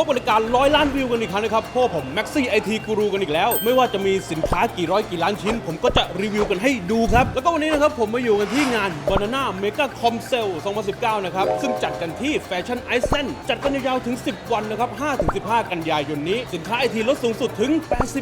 พบบริการร้อยล้านวิวกันอีกครั้งนะครับพวกผมแม็กซี่ไอทีกูรูกันอีกแล้ว ไม่ว่าจะมีสินค้ากี่ร้อยกี่ล้านชิ้น ผมก็จะรีวิวกันให้ดูครับ แล้วก็วันนี้นะครับผมมาอยู่กันที่งาน Banana Mega Com Sale 2019 นะครับ ซึ่งจัดกันที่แฟชั่นไอเซนจัดกันยาวๆถึง 10 วันนะครับ 5-15 กันยายนนี้ สินค้าไอทีลดสูงสุดถึง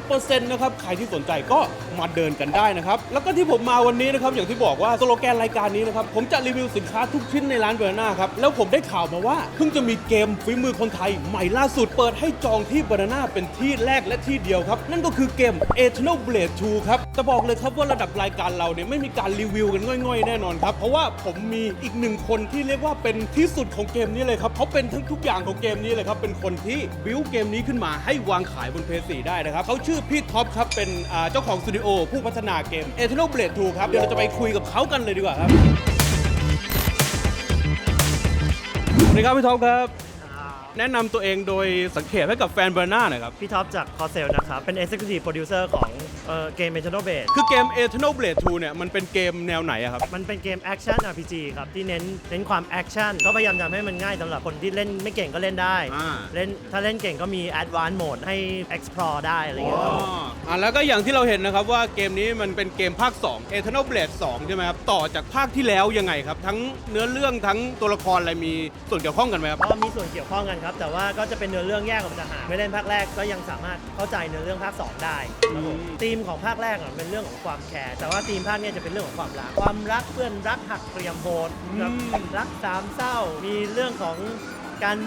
80%นะครับ ใครที่สนใจก็มาเดินกันได้นะครับ แล้วก็ที่ผมมาวันนี้นะครับ อย่างที่บอกว่าสโลแกนรายการนี้นะครับ ผมจะรีวิวสินค้าทุกชิ้นในร้านเบอร์นาครับ แล้วผมได้ข่าวมาว่าเพิ่งจะมีเกมฝีมือคนไทยใหม่ล่าสุดเปิดให้จองที่บอร์นาเป็นที่แรกและที่เดียวครับ นั่นก็คือเกม Eternal Blade 2 ครับแต่บอกเลยครับว่าระดับรายการเราเนี่ยไม่มีการรีวิวกันง่อยๆ แน่นอนครับ เพราะว่าผมมีอีกหนึ่งคนที่เรียกว่าเป็นที่สุดของเกมนี้เลยครับเขาเป็นทั้งทุกอย่างของเกมนี้เลยครับเป็นคนที่บิวเกมนี้ขึ้นมาให้วางขายบนเพย์สีได้นะครับเขาชื่อพี่ท็อปครับเป็นเจ้าของสตูดิโอผู้พัฒนาเกม Eternal Blade 2 ครับเดี๋ยวเราจะไปคุยกับเขากันเลยดีกว่าครับสวัสดีครับพี่ท็อปครับ แนะนำตัวเองโดยสังเขตให้กับแฟนเบอร์นาหน่อยครับ พี่ท็อปจากคอเซลนะครับ เป็น Executive Producer ของ เอ่อเกม Eternal Blade คือเกม Eternal Blade 2 เนี่ย มันเป็นเกมแนวไหนอะครับ มันเป็นเกม Action RPG ครับ ที่เน้นเน้นความ Action ก็พยายามทำให้มันง่ายสำหรับคนที่เล่นไม่เก่งก็เล่นได้อ่า เล่นถ้าเล่นเก่งก็มี Advanced Mode ให้ explore ได้อะไรอย่างเงี้ยครับผมอ่าแล้วก็อย่างที่เราเห็นนะครับว่าเกมนี้มันเป็นเกมภาค 2 Eternal Blade 2 ใช่ไหมครับ ต่อจากภาคที่แล้วยังไงครับ ทั้งเนื้อเรื่องทั้งตัวละครอะไรมีส่วนเกี่ยวข้องกันไหมครับ ก็มีส่วนเกี่ยวข้องกันครับ แต่ว่าก็จะเป็นเนื้อเรื่องแยกออกมาจากหากไม่เล่นภาคแรกก็ยังสามารถเข้าใจเนื้อเรื่องภาค 2 ได้ครับผมอืม ธีมของภาคแรกอะเป็นเรื่องของความแคร์แต่ว่าธีมภาคเนี้ยจะเป็นเรื่องของความรัก ความรักเพื่อนรักหักเกรียมโหดครับรักสามเศร้า มีเรื่องของการ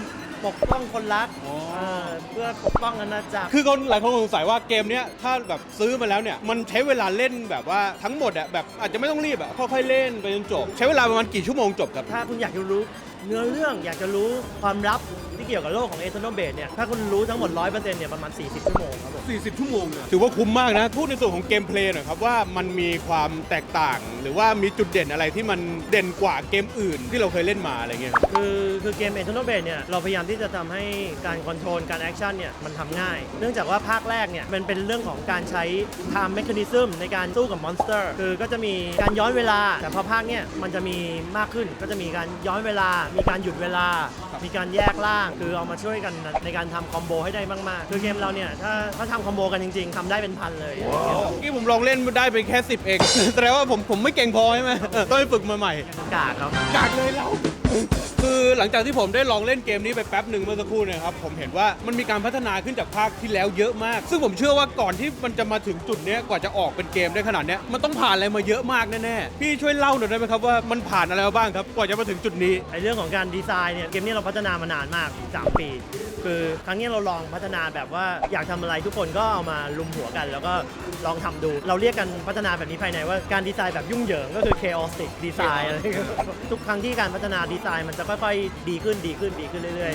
ปกป้องคนรักอ๋อเออเพื่อปกป้องอาณาจักร คือคนหลายคนสงสัยว่าเกมเนี้ยถ้าแบบซื้อมาแล้วเนี่ยมันใช้เวลาเล่นแบบว่าทั้งหมดอะแบบอาจจะไม่ต้องรีบอะค่อยๆเล่นไปจนจบ ใช้เวลาประมาณกี่ชั่วโมงจบครับ ถ้าคุณอยากจะรู้เนื้อเรื่องอยากจะรู้ความลับที่ เกี่ยวกับโลกของ Eternal Blade เนี่ยถ้าคุณรู้ทั้งหมด 100%เนี่ยประมาณ 40 ชั่วโมงครับผม 40 ชั่วโมงเลยถือว่าคุ้มมากนะ พูดในส่วนของเกมเพลย์หน่อยครับว่ามันมีความแตกต่าง หรือว่ามีจุดเด่นอะไรที่มันเด่นกว่าเกมอื่นที่เราเคยเล่นมาอะไรเงี้ยครับ คือคือเกม Eternal Blade เนี่ยเราพยายามที่จะทำให้การคอนโทรลการแอคชั่นเนี่ยมันทำง่าย เนื่องจากว่าภาคแรกเนี่ยมันเป็นเรื่องของการใช้ time mechanism ในการสู้กับมอนสเตอร์คือก็จะมีการย้อนเวลา แต่พอภาคเนี่ยมันจะมีมากขึ้นก็จะมีการย้อนเวลา มีการหยุดเวลา มีการแยกล่างคือเอามาช่วยกันในการทำคอมโบให้ได้มากๆ คือเกมเราเนี่ย ถ้าถ้าทำคอมโบกันจริงๆทำได้เป็นพันเลย เมื่อกี้ผมลองเล่นได้ไปแค่ 10 เอง แสดงว่าผมผมไม่เก่งพอใช่ไหมเออต้องไปฝึกมาใหม่ กากครับ กากเลยเรา คือหลังจากที่ผมได้ลองเล่นเกมนี้ไปแป๊บหนึ่งเมื่อสักครู่เนยครับ ผมเห็นว่ามันมีการพัฒนาขึ้นจากภาคที่แล้วเยอะมาก ซึ่งผมเชื่อว่าก่อนที่มันจะมาถึงจุดเนี้ยกว่าจะออกเป็นเกมได้ขนาดเนี้ยมันต้องผ่านอะไรมาเยอะมากแน่ๆพี่ช่วยเล่าหน่อยได้ไหมครับว่ามันผ่านอะไรมาบ้างครับกว่าจะมาถึงจุดนี้ ไอเรื่องของการดีไซน์เนี่ย เกมนี้เราพัฒนามานานมาก3 ปี คือครั้งนี้เราลองพัฒนาแบบว่าอยากทำอะไรทุกคนก็เอามาลุมหัวกัน แล้วก็ลองทำดู เราเรียกกันพัฒนาแบบนี้ภายในว่าการดีไซน์แบบยุ่งเหยิงก็คือ chaotic design อะไรอย่างเงี้ยทุกครั้งที่การพัฒนาดีไซน์มันจะค่อยๆดีขึ้นดีขึ้นดีขึ้นเรื่อย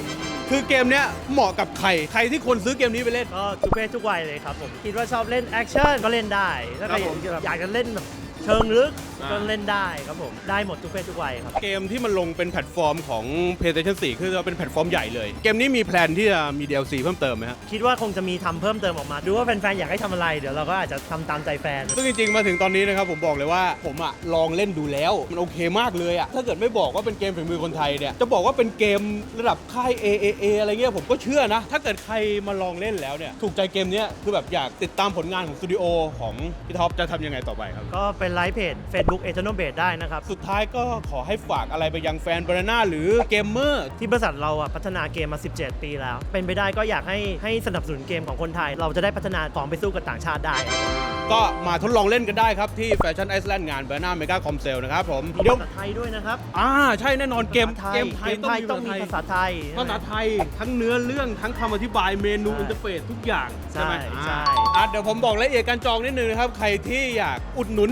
คือเกมเนี้ยเหมาะกับใครใครที่ควรซื้อเกมนี้ไปเล่นๆก็ทุกเพศทุกวัยเลยครับผมคิดว่าชอบเล่นแอคชั่นก็เล่นได้ถ้าใครครับผมอยากจะเล่นแบบ เชิงลึกอ่าก็เล่นได้ครับผม ได้หมดทุกเพศทุกวัยครับ เกมที่มันลงเป็นแพลตฟอร์มของ PlayStation 4 คือเป็นแพลตฟอร์มใหญ่เลย เกมนี้มีแพลนที่จะมี DLC เพิ่มเติมไหมฮะ คิดว่าคงจะมีทำเพิ่มเติมออกมา ดูว่าแฟนๆ อยากให้ทำอะไร เดี๋ยวเราก็อาจจะทำตามใจแฟน ซึ่งจริงๆ มาถึงตอนนี้นะครับผมบอกเลยว่าผมอะลองเล่นดูแล้ว มันโอเคมากเลยอะถ้าเกิดไม่บอกว่าเป็นเกมฝีมือคนไทยเนี่ย จะบอกว่าเป็นเกมระดับค่าย AAA อะไรเงี้ยผมก็เชื่อนะ ถ้าเกิดใครมาลองเล่นแล้วเนี่ย ถูกใจเกมเนี้ยคือแบบอยากติดตามผลงานของสตูดิโอของพี่ท็อปจะทำยังไงต่อไปครับ ก็เป็นไลฟ์เพจ Facebook Eternal Base ได้นะครับ สุดท้ายก็ขอให้ฝากอะไรไปยังแฟนบานาน่าหรือเกมเมอร์ ที่บริษัทเราอะพัฒนาเกมมา 17 ปีแล้ว เป็นไปได้ก็อยากให้ให้สนับสนุนเกมของคนไทย เราจะได้พัฒนาของไปสู้กับต่างชาติได้ครับก็มาทดลองเล่นกันได้ครับ ที่แฟชั่นไอซ์แลนด์งานบานาน่าเมกาคอมเซลนะครับผมมีเดี๋ยวภาษาไทยด้วยนะครับอ่าใช่แน่นอนเกมภาษาเกมไทยเกมไทยต้องมีภาษาไทย ภาษาไทย ทั้งเนื้อเรื่องทั้งคำอธิบายเมนูใช่อินเทอร์เฟซทุกอย่าง ใช่ไหมใช่ อ่าอะเดี๋ยวผมบอกรายละเอียดการจองนิดนึงนะครับ ใครที่อยากอุดหนุน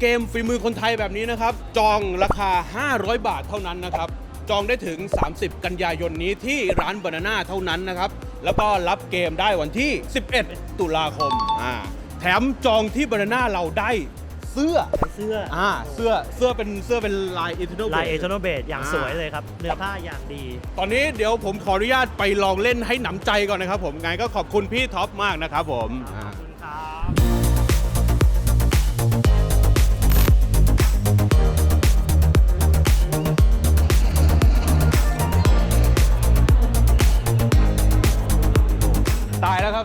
เกมฝีมือคนไทยแบบนี้นะครับ จองราคา 500 บาทเท่านั้นนะครับ จองได้ถึง 30 กันยายนนี้ที่ร้านบานาน่าเท่านั้นนะครับ แล้วก็รับเกมได้วันที่ 11 ตุลาคมอ่าแถมจองที่บานาน่าเราได้เสื้อเสื้ออ่าเสื้อเสื้อเป็นเสื้อเป็นลาย Eternal ลาย Blade Eternal Base อย่างอ่าสวยเลยครับ เนื้อผ้าอย่างดี ตอนนี้เดี๋ยวผมขออนุญาตไปลองเล่นให้หนำใจก่อนนะครับผมไงก็ขอบคุณพี่ท็อปมากนะครับผม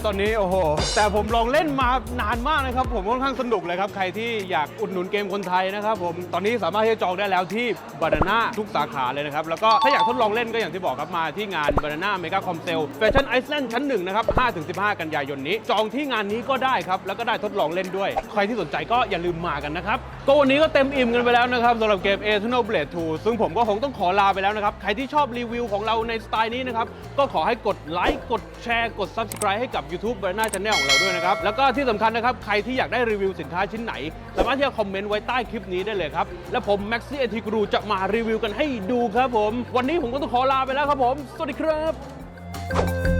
ตอนนี้โอ้โหแต่ผมลองเล่นมานานมากนะครับ ผมค่อนข้างสนุกเลยครับ ใครที่อยากอุดหนุนเกมคนไทยนะครับผมตอนนี้สามารถที่จะจองได้แล้วที่บานาน่าทุกสาขาเลยนะครับ แล้วก็ถ้าอยากทดลองเล่นก็อย่างที่บอกครับมาที่งานบานาน่าเมกาคอมเซลแฟชั่นไอซ์แลนด์ชั้นหนึ่งนะครับ5-15 กันยายนนี้ จองที่งานนี้ก็ได้ครับแล้วก็ได้ทดลองเล่นด้วย ใครที่สนใจก็อย่าลืมมากันนะครับก็วันนี้ก็เต็มอิ่มกันไปแล้วนะครับสำหรับเกม Eternal Blade 2 ซึ่งผมก็คงต้องขอลาไปแล้วนะครับ ใครที่ชอบรีวิวของเราในสไตล์นี้นะครับ ก็ขอให้กดไลค์กดแชร์กด Subscribe ให้กับ YouTube Banana Channel ของเราด้วยนะครับ แล้วก็ที่สำคัญนะครับ ใครที่อยากได้รีวิวสินค้าชิ้นไหน สามารถที่จะคอมเมนต์ไว้ใต้คลิปนี้ได้เลยครับ และผม Maxi a t Guru จะมารีวิวกันให้ดูครับผม วันนี้ผมก็ต้องขอลาไปแล้วครับผม สวัสดีครับ